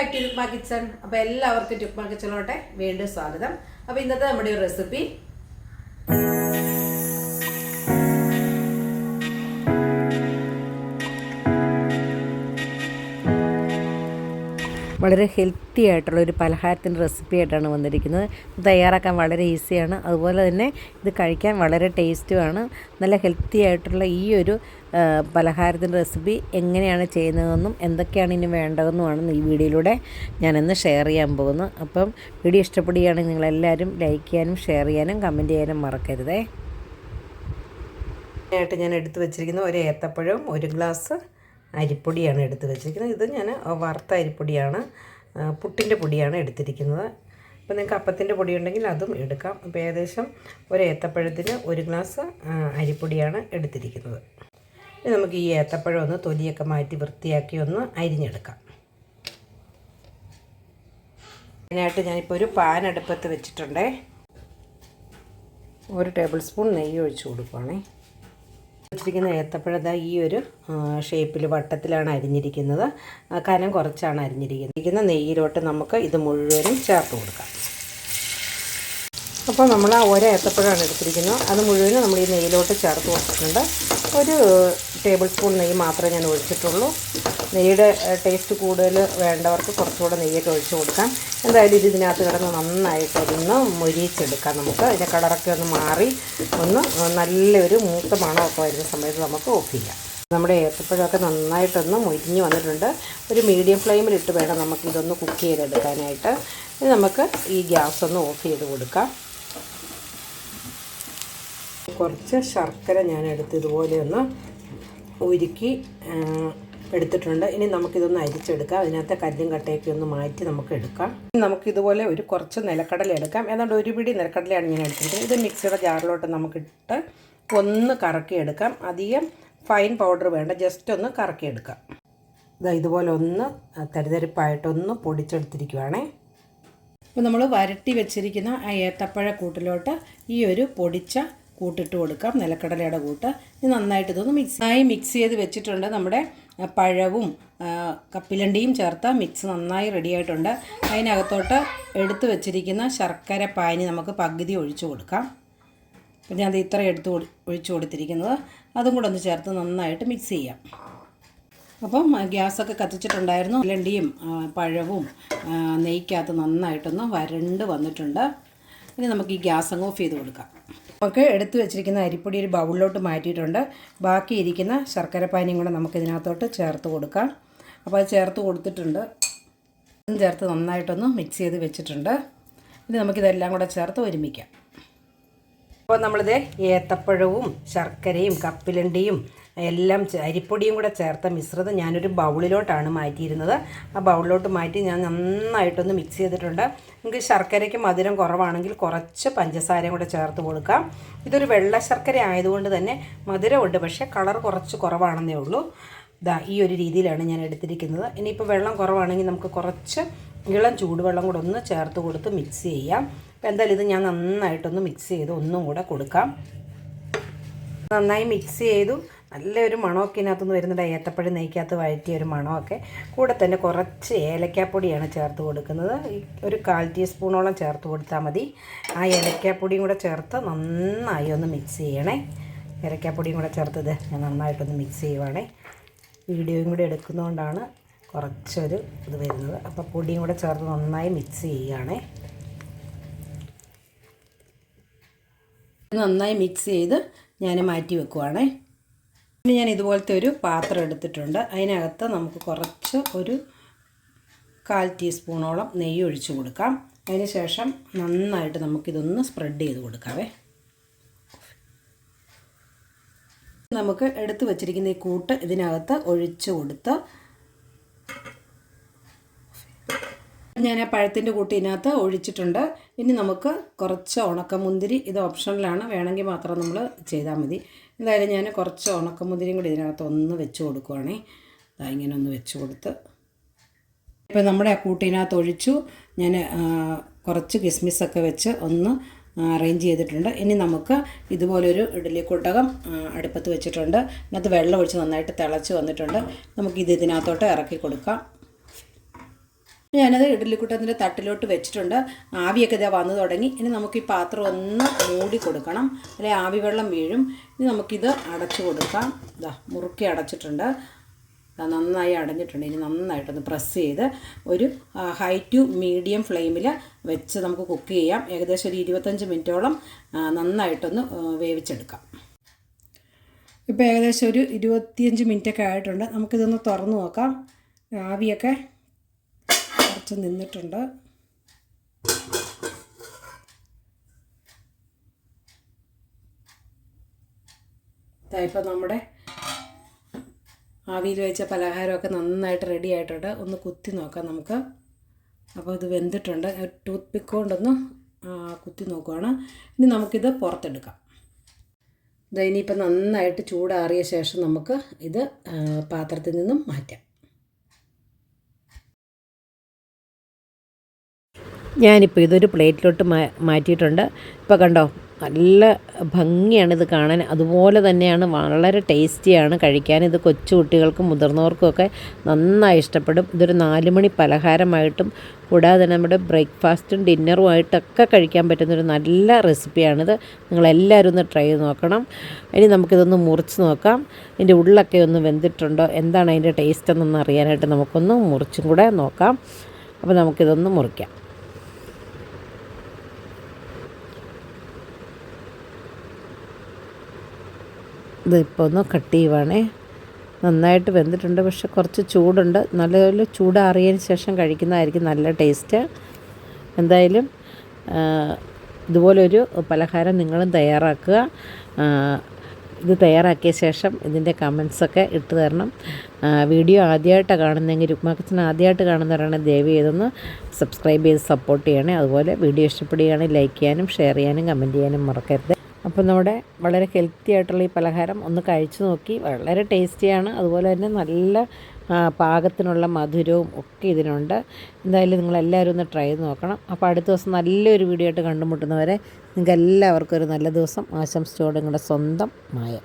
Back to മാ kitchen അപ്പോൾ എല്ലാവർക്കും ടുക്മ കിച്ചണിലോട്ടെ വീണ്ടും സ്വാഗതം. അപ്പോൾ ഇന്നത്തെ നമ്മുടെ ഒരു റെസിപ്പി വളരെ ഹെൽത്തി ആയിട്ടുള്ള ഒരു പലഹാരത്തിന്റെ റെസിപ്പി ആയിട്ടാണ് വന്നിരിക്കുന്നത്. തയ്യാറാക്കാൻ വളരെ ഈസിയാണ് അതുപോലെ തന്നെ ഇത് കഴിക്കാൻ വളരെ ടേസ്റ്റുമാണ് നല്ല ഹെൽത്തി ആയിട്ടുള്ള ഈ ഒരു പലഹാരത്തിന്റെ റെസിപ്പി എങ്ങനെയാണ് ചെയ്യുന്നതെന്നും എന്തൊക്കെയാണ് ഇനി വേണ്ടതെന്നുമാണ് ഈ വീഡിയോയിലൂടെ ഞാനിന്ന് ഷെയർ ചെയ്യാൻ പോകുന്നത്. അപ്പം വീഡിയോ ഇഷ്ടപ്പെടുകയാണെങ്കിൽ നിങ്ങളെല്ലാവരും ലൈക്ക് ചെയ്യാനും ഷെയർ ചെയ്യാനും കമന്റ് ചെയ്യാനും മറക്കരുതേ. ആയിട്ട് ഞാൻ എടുത്തു വെച്ചിരിക്കുന്ന ഒരു ഏത്തപ്പഴവും ഒരു ഗ്ലാസ് അരിപ്പൊടിയാണ് എടുത്ത് വെച്ചിരിക്കുന്നത്. ഇത് ഞാൻ വറുത്ത അരിപ്പൊടിയാണ് പുട്ടിന്റെ പൊടിയാണ് എടുത്തിരിക്കുന്നത്. അപ്പോൾ നിങ്ങൾക്ക് അപ്പത്തിന്റെ പൊടി ഉണ്ടെങ്കിൽ അതും എടുക്കാം. അപ്പോൾ ഏകദേശം ഒരു ഏത്തപ്പഴത്തിന് ഒരു ഗ്ലാസ് അരിപ്പൊടിയാണ് എടുത്തിരിക്കുന്നത്. നമുക്ക് ഈ ഏത്തപ്പഴം ഒന്ന് തൊലിയൊക്കെ മാറ്റി വൃത്തിയാക്കി ഒന്ന് അരിഞ്ഞെടുക്കാം. അതിനായിട്ട് ഞാനിപ്പോൾ ഒരു പാൻ അടുപ്പത്ത് വെച്ചിട്ടുണ്ടേ. ഒരു ടേബിൾ സ്പൂൺ നെയ്യ് ഒഴിച്ച് കൊടുക്കുവാണേ. വെച്ചിരിക്കുന്ന ഏത്തപ്പഴത ഈ ഒരു ഷേപ്പിൽ വട്ടത്തിലാണ് അരിഞ്ഞിരിക്കുന്നത്. കനം കുറച്ചാണ് അരിഞ്ഞിരിക്കുന്നത്. ഇരിക്കുന്ന നെയ്യിലോട്ട് നമുക്ക് ഇത് മുഴുവനും ചേർത്ത് കൊടുക്കാം. അപ്പോൾ നമ്മൾ ആ ഒരു ഏത്തപ്പഴമാണ് എടുത്തിരിക്കുന്നത്. അത് മുഴുവനും നമ്മൾ ഈ നെയ്യിലോട്ട് ചേർത്ത് കൊടുത്തിട്ടുണ്ട്. ഒരു ടേബിൾ സ്പൂൺ നെയ്യ് മാത്രമേ ഞാൻ ഒഴിച്ചിട്ടുള്ളൂ. നെയ്യുടെ ടേസ്റ്റ് കൂടുതൽ വേണ്ടവർക്ക് കുറച്ചുകൂടെ നെയ്യൊക്കെ ഒഴിച്ച് കൊടുക്കാം. എന്തായാലും ഇത് ഇതിനകത്ത് കിടന്ന് നന്നായിട്ട് ഒന്ന് മൊരിയിച്ചെടുക്കാം നമുക്ക്. അതിന്റെ കളറൊക്കെ ഒന്ന് മാറി ഒന്ന് നല്ലൊരു മൂത്ത മണമൊക്കെ വരുന്ന സമയത്ത് നമുക്ക് ഓഫ് ചെയ്യാം. നമ്മുടെ ഏത്തപ്പഴമൊക്കെ നന്നായിട്ടൊന്ന് മൊരിഞ്ഞ് വന്നിട്ടുണ്ട്. ഒരു മീഡിയം ഫ്ലെയിമിലിട്ട് വേണം നമുക്ക് ഇതൊന്ന് കുക്ക് ചെയ്തെടുക്കാനായിട്ട്. ഇനി നമുക്ക് ഈ ഗ്യാസ് ഒന്ന് ഓഫ് ചെയ്ത് കൊടുക്കാം. കുറച്ച് ശർക്കര ഞാൻ എടുത്ത് ഇതുപോലെ ഒന്ന് ഉരുക്കി എടുത്തിട്ടുണ്ട്. ഇനി നമുക്കിതൊന്ന് അരിച്ചെടുക്കാം. അതിനകത്തെ കല്ലും കട്ടയൊക്കെ ഒന്ന് മാറ്റി നമുക്ക് എടുക്കാം. നമുക്കിതുപോലെ ഒരു കുറച്ച് നിലക്കടല എടുക്കാം. ഏതാണ്ട് ഒരു പിടി നിലക്കടലയാണ് ഞാൻ എടുത്തിരിക്കുന്നത്. ഇത് മിക്സിയുടെ ജാറിലോട്ട് നമുക്കിട്ട് ഒന്ന് കറക്കിയെടുക്കാം അധികം ഫൈൻ പൗഡർ വേണ്ട ജസ്റ്റ് ഒന്ന് കറക്കിയെടുക്കാം ഇതാ ഇതുപോലെ ഒന്ന് തരിതരിപ്പായിട്ടൊന്ന് പൊടിച്ചെടുത്തിരിക്കുവാണേ. അപ്പോൾ നമ്മൾ വരട്ടി വെച്ചിരിക്കുന്ന ആ ഏത്തപ്പഴ കൂട്ടിലോട്ട് ഈ ഒരു പൊടിച്ച കൂട്ടിട്ട് കൊടുക്കാം. നിലക്കടലയുടെ കൂട്ട്. ഇത് നന്നായിട്ട് ഇതൊന്ന് മിക്സ് നന്നായി മിക്സ് ചെയ്ത് വെച്ചിട്ടുണ്ട് നമ്മുടെ പഴവും കപ്പിലണ്ടിയും ചേർത്ത മിക്സ് നന്നായി റെഡിയായിട്ടുണ്ട് അതിനകത്തോട്ട് എടുത്തു വെച്ചിരിക്കുന്ന ശർക്കര പാനി നമുക്ക് പകുതി ഒഴിച്ചു കൊടുക്കാം. പിന്നെ അത് ഇത്ര എടുത്ത് ഒഴി- ഒഴിച്ചു കൊടുത്തിരിക്കുന്നത്. അതും കൂടെ ഒന്ന് ചേർത്ത് നന്നായിട്ട് മിക്സ് ചെയ്യാം. അപ്പം ഗ്യാസൊക്കെ കത്തിച്ചിട്ടുണ്ടായിരുന്നു. ലണ്ടിയും പഴവും നെയ്ക്കകത്ത് നന്നായിട്ടൊന്ന് വരണ്ട് വന്നിട്ടുണ്ട്. ഇനി നമുക്ക് ഈ ഗ്യാസ് അങ്ങ് ഓഫ് ചെയ്ത് കൊടുക്കാം. നമുക്ക് എടുത്തു വെച്ചിരിക്കുന്ന അരിപ്പൊടി ഒരു ബൗളിലോട്ട് മാറ്റിയിട്ടുണ്ട്. ബാക്കി ഇരിക്കുന്ന ശർക്കര പാനിയും കൂടെ നമുക്ക് ഇതിനകത്തോട്ട് ചേർത്ത് കൊടുക്കാം. അപ്പോൾ അത് ചേർത്ത് കൊടുത്തിട്ടുണ്ട്. ഇതും ചേർത്ത് നന്നായിട്ടൊന്ന് മിക്സ് ചെയ്ത് വെച്ചിട്ടുണ്ട്. ഇനി നമുക്കിതെല്ലാം കൂടെ ചേർത്ത് ഒരുമിക്കാം. അപ്പോൾ നമ്മളിത് ഏത്തപ്പഴവും ശർക്കരയും കപ്പിലണ്ടിയും എല്ലാം അരിപ്പൊടിയും കൂടെ ചേർത്ത മിശ്രിതം ഞാനൊരു ബൗളിലോട്ടാണ് മാറ്റിയിരുന്നത്. ആ ബൗളിലോട്ട് മാറ്റി ഞാൻ നന്നായിട്ടൊന്ന് മിക്സ് ചെയ്തിട്ടുണ്ട്. നിങ്ങൾക്ക് ശർക്കരയ്ക്ക് മധുരം കുറവാണെങ്കിൽ കുറച്ച് പഞ്ചസാരയും കൂടെ ചേർത്ത് കൊടുക്കാം. ഇതൊരു വെള്ള ശർക്കര ആയതുകൊണ്ട് തന്നെ മധുരമുണ്ട് പക്ഷേ കളർ കുറച്ച് കുറവാണെന്നേ ഉള്ളൂ. ദാ ഈ ഒരു രീതിയിലാണ് ഞാൻ എടുത്തിരിക്കുന്നത്. ഇനിയിപ്പോൾ വെള്ളം കുറവാണെങ്കിൽ നമുക്ക് കുറച്ച് ഇളം ചൂടുവെള്ളം കൂടെ ഒന്ന് ചേർത്ത് കൊടുത്ത് മിക്സ് ചെയ്യാം. അപ്പോൾ എന്തായാലും ഇത് ഞാൻ നന്നായിട്ടൊന്ന് മിക്സ് ചെയ്ത് ഒന്നും കൂടെ കൊടുക്കാം. നന്നായി മിക്സ് ചെയ്തു. നല്ലൊരു മണമൊക്കെ ഇതിനകത്തുനിന്ന് വരുന്നുണ്ട്. ഏത്തപ്പഴം നെയ്ക്കകത്ത് വഴറ്റിയ ഒരു മണമൊക്കെ. കൂടെ തന്നെ കുറച്ച് ഏലക്കാപ്പൊടിയാണ് ചേർത്ത് കൊടുക്കുന്നത്. ഒരു കാൽ ടീസ്പൂണോളം ചേർത്ത് കൊടുത്താൽ മതി. ആ ഏലക്കാപ്പൊടിയും കൂടെ ചേർത്ത് നന്നായി ഒന്ന് മിക്സ് ചെയ്യണേ. ഏലക്കാപ്പൊടിയും കൂടെ ചേർത്തത് ഞാൻ നന്നായിട്ടൊന്ന് മിക്സ് ചെയ്യുവാണേ. വീഡിയോയും കൂടെ എടുക്കുന്നതുകൊണ്ടാണ് കുറച്ചൊരു ഇത് വരുന്നത്. അപ്പോൾ പൊടിയും കൂടെ ചേർത്ത് നന്നായി മിക്സ് ചെയ്യുകയാണേ നന്നായി മിക്സ് ചെയ്ത് ഞാൻ മാറ്റി വെക്കുവാണേ. ഇനി ഞാൻ ഇതുപോലത്തെ ഒരു പാത്രം എടുത്തിട്ടുണ്ട്. അതിനകത്ത് നമുക്ക് കുറച്ച് ഒരു കാൽ ടീസ്പൂണോളം നെയ്യ് ഒഴിച്ച് കൊടുക്കാം. അതിന് ശേഷം നന്നായിട്ട് നമുക്കിതൊന്ന് സ്പ്രെഡ് ചെയ്ത് കൊടുക്കാവേ. നമുക്ക് എടുത്തു വച്ചിരിക്കുന്ന ഈ കൂട്ട് ഇതിനകത്ത് ഒഴിച്ച് കൊടുത്ത് ഞാൻ ആ പഴത്തിന്റെ കൂട്ട് ഇതിനകത്ത് ഒഴിച്ചിട്ടുണ്ട്. ഇനി നമുക്ക് കുറച്ച് ഉണക്കമുന്തിരി ഇത് ഓപ്ഷണലാണ് വേണമെങ്കിൽ മാത്രം നമ്മൾ ചെയ്താൽ മതി. എന്തായാലും ഞാൻ കുറച്ച് ഉണക്കമുന്തിരിയും കൂടി ഇതിനകത്ത് ഒന്ന് വെച്ച് കൊടുക്കുവാണേ. ഇങ്ങനെ ഒന്ന് വെച്ച് കൊടുത്ത്. ഇപ്പം നമ്മുടെ കൂട്ടിനകത്ത് ഒഴിച്ചു. ഞാൻ കുറച്ച് കിസ്മിസൊക്കെ വെച്ച് ഒന്ന് അറേഞ്ച് ചെയ്തിട്ടുണ്ട്. ഇനി നമുക്ക് ഇതുപോലൊരു ഇഡ്ഡലി കുട്ടകം അടുപ്പത്ത് വെച്ചിട്ടുണ്ട്. ഇതിനകത്ത് വെള്ളം ഒഴിച്ച് നന്നായിട്ട് തിളച്ച് വന്നിട്ടുണ്ട്. നമുക്ക് ഇത് ഇതിനകത്തോട്ട് ഇറക്കി കൊടുക്കാം. ഞാനത് ഇഡ്ഡലിക്കുട്ടത്തിന്റെ തട്ടിലോട്ട് വെച്ചിട്ടുണ്ട്. ആവിയൊക്കെ ഇതാ വന്നു തുടങ്ങി. ഇനി നമുക്ക് ഈ പാത്രം ഒന്ന് മൂടി കൊടുക്കണം. അല്ലെ ആവി വെള്ളം വീഴും. ഇനി നമുക്കിത് അടച്ചു കൊടുക്കാം. ഇതാ മുറുക്കി അടച്ചിട്ടുണ്ട്. നന്നായി അടഞ്ഞിട്ടുണ്ട്. ഇനി നന്നായിട്ടൊന്ന് പ്രസ് ചെയ്ത് ഒരു ഹൈ ടു മീഡിയം ഫ്ലെയിമിൽ വെച്ച് നമുക്ക് കുക്ക് ചെയ്യാം. ഏകദേശം ഒരു ഇരുപത്തഞ്ച് മിനിറ്റോളം നന്നായിട്ടൊന്ന് വേവിച്ചെടുക്കാം. ഇപ്പോൾ ഏകദേശം ഒരു ഇരുപത്തിയഞ്ച് മിനിറ്റൊക്കെ ആയിട്ടുണ്ട്. നമുക്കിതൊന്ന് തുറന്ന് നോക്കാം. ആവിയൊക്കെ കുറച്ച് നിന്നിട്ടുണ്ട്. ഇപ്പം നമ്മുടെ ആവിയിൽ വെച്ച പലഹാരമൊക്കെ നന്നായിട്ട് റെഡി ആയിട്ടുണ്ട്. ഒന്ന് കുത്തി നോക്കാം നമുക്ക്. അപ്പോൾ ഇത് വെന്തിട്ടുണ്ട്. ടൂത്ത് പിക്ക് കൊണ്ടൊന്ന് കുത്തി നോക്കുവാണ്. ഇനി നമുക്കിത് പുറത്തെടുക്കാം. ഇത് ഇനിയിപ്പോൾ നന്നായിട്ട് ചൂടാറിയ ശേഷം നമുക്ക് ഇത് പാത്രത്തിൽ നിന്നും മാറ്റാം. ഞാനിപ്പോൾ ഇതൊരു പ്ലേറ്റിലോട്ട് മാറ്റിയിട്ടുണ്ട്. ഇപ്പോൾ കണ്ടോ നല്ല ഭംഗിയാണ് ഇത് കാണാൻ. അതുപോലെ തന്നെയാണ് വളരെ ടേസ്റ്റിയാണ് കഴിക്കാൻ. ഇത് കൊച്ചു കുട്ടികൾക്കും മുതിർന്നവർക്കുമൊക്കെ നന്നായി ഇഷ്ടപ്പെടും. ഇതൊരു നാലുമണി പലഹാരമായിട്ടും കൂടാതെ നമ്മുടെ ബ്രേക്ക്ഫാസ്റ്റും ഡിന്നറുമായിട്ടൊക്കെ കഴിക്കാൻ പറ്റുന്നൊരു നല്ല റെസിപ്പിയാണിത്. നിങ്ങളെല്ലാവരും ഒന്ന് ട്രൈ ചെയ്ത് നോക്കണം. ഇനി നമുക്കിതൊന്ന് മുറിച്ച് നോക്കാം. ഇതിന്റെ ഉള്ളൊക്കെ ഒന്ന് വെന്തിട്ടുണ്ടോ? എന്താണ് അതിന്റെ ടേസ്റ്റ് എന്നൊന്ന് അറിയാനായിട്ട് നമുക്കൊന്ന് മുറിച്ചും കൂടെ നോക്കാം. അപ്പോൾ നമുക്കിതൊന്ന് മുറിക്കാം. ഇത് ഇപ്പോൾ ഒന്ന് കട്ട് ചെയ്യുവാണേ. നന്നായിട്ട് വെന്തിട്ടുണ്ട്. പക്ഷെ കുറച്ച് ചൂടുണ്ട്. നല്ലപോലെ ചൂടാറിയതിന് ശേഷം കഴിക്കുന്നതായിരിക്കും നല്ല ടേസ്റ്റ്. എന്തായാലും ഇതുപോലൊരു പലഹാരം നിങ്ങളും തയ്യാറാക്കുക. ഇത് തയ്യാറാക്കിയ ശേഷം ഇതിന്റെ കമൻസൊക്കെ ഇട്ട് തരണം. വീഡിയോ ആദ്യമായിട്ടാണ് കാണുന്നതെങ്കിൽ രുക്മാ ആദ്യമായിട്ട് കാണുന്നവരാണെങ്കിൽ ദയവ് ചെയ്തൊന്ന് സബ്സ്ക്രൈബ് ചെയ്ത് സപ്പോർട്ട് ചെയ്യണേ. അതുപോലെ വീഡിയോ ഇഷ്ടപ്പെടുകയാണെങ്കിൽ ലൈക്ക് ചെയ്യാനും ഷെയർ ചെയ്യാനും കമന്റ് ചെയ്യാനും മറക്കരുത്. അപ്പോൾ നമ്മുടെ വളരെ ഹെൽത്തി ആയിട്ടുള്ള ഈ പലഹാരം ഒന്ന് കഴിച്ചു നോക്കി. വളരെ ടേസ്റ്റിയാണ് അതുപോലെ തന്നെ നല്ല പാകത്തിനുള്ള മധുരവും ഒക്കെ ഇതിനുണ്ട്. എന്തായാലും നിങ്ങളെല്ലാവരും ഒന്ന് ട്രൈ ചെയ്ത് നോക്കണം. അപ്പോൾ അടുത്ത ദിവസം നല്ലൊരു വീഡിയോ ആയിട്ട് കണ്ടുമുട്ടുന്നവരെ നിങ്ങൾക്ക് എല്ലാവർക്കും ഒരു നല്ല ദിവസം. ആശംസിച്ചോടെ നിങ്ങളുടെ സ്വന്തം മായ.